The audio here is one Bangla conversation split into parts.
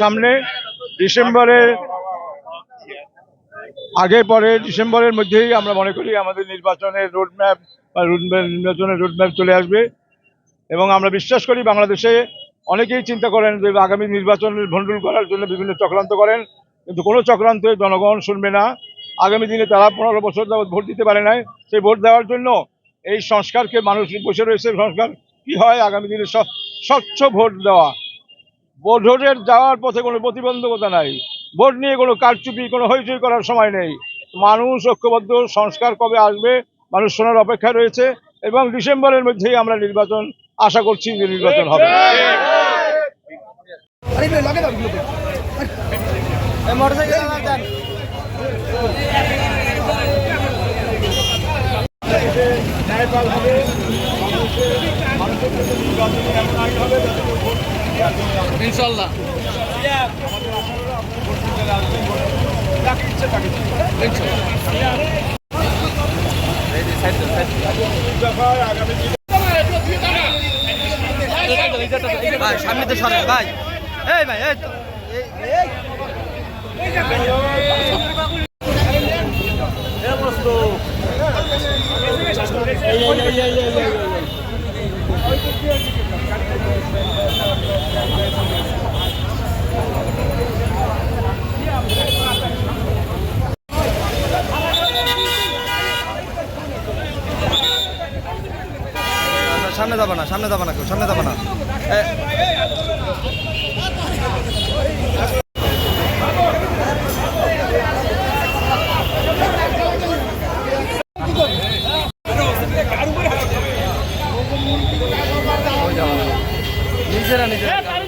সামনে ডিসেম্বরের আগে পরে, ডিসেম্বরের মধ্যেই আমরা মনে করি আমাদের নির্বাচনের রোড ম্যাপ বা নির্বাচনের রোড ম্যাপ চলে আসবে। এবং আমরা বিশ্বাস করি বাংলাদেশে অনেকেই চিন্তা করেন যে আগামী নির্বাচনের ভণ্ডুল করার জন্য বিভিন্ন চক্রান্ত করেন। কিন্তু কোনো চক্রান্তে জনগণ শুনবে না। আগামী দিনে তারা পনেরো বছর যাবৎ ভোট দিতে পারে নাই। সেই ভোট দেওয়ার জন্য এই সংস্কারকে মানুষ বসে রয়েছে। সংস্কার কি হয়? আগামী দিনে স্ব- স্বচ্ছ ভোট দেওয়া। ভোটের যাওয়ার পথে কোনো প্রতিবন্ধকতা নাই। ভোট নিয়ে কোনো কারচুপি, কোনো হইচই করার সময় নেই। মানুষ ঐক্যবদ্ধ। সংস্কার কবে আসবে? মানুষ শোনার অপেক্ষা রয়েছে এবং ডিসেম্বরের মধ্যেই আমরা নির্বাচন আশা করছি যে নির্বাচন হবে। ন্যায়পাল হবে। মানুষের জন্য নির্বাচন এমন আইন হবে যাতে ভোট ইনশাল্লাহ যাকে ইচ্ছে তাকে দিবে। দফায় আগামী দিনে ভাই সামনে তো সরেন ভাই এই ভাই এই তো সামনে যাব না সামনে যাব না কেউ সামনে যাব না। নিজেরা নিজেরা। কারণ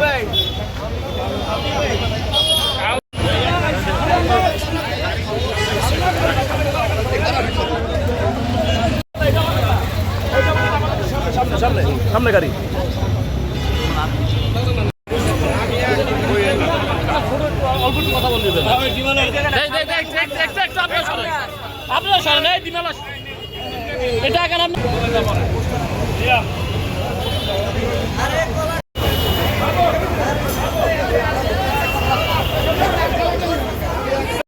ভাই আছে সামনে সামনে গাড়ি আপনারা সরেন। এই দিনালা এটা কেন